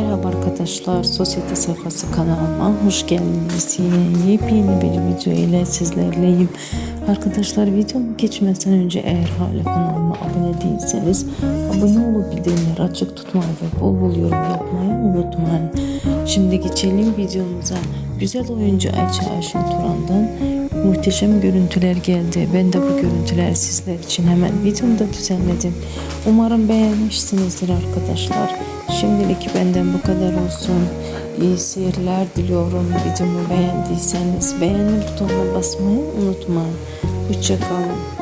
Merhaba arkadaşlar, Sosyete Sayfası kanalıma hoş geldiniz. Yine yepyeni bir video ile sizlerleyim. Arkadaşlar videomu geçmeden önce eğer hala kanalıma abone değilseniz abone olup bildirimleri açık tutmayı ve bol bol yorum yapmayı unutmayın. Şimdi geçelim videomuza. Güzel oyuncu Ayça Ayşin Turan'dan muhteşem görüntüler geldi. Ben de bu görüntüleri sizler için hemen videomda düzenledim. Umarım beğenmişsinizdir arkadaşlar. Şimdilik benden bu kadar olsun. İyi seyirler diliyorum. Videomu beğendiyseniz beğeni butonuna basmayı unutmayın. Hoşçakalın.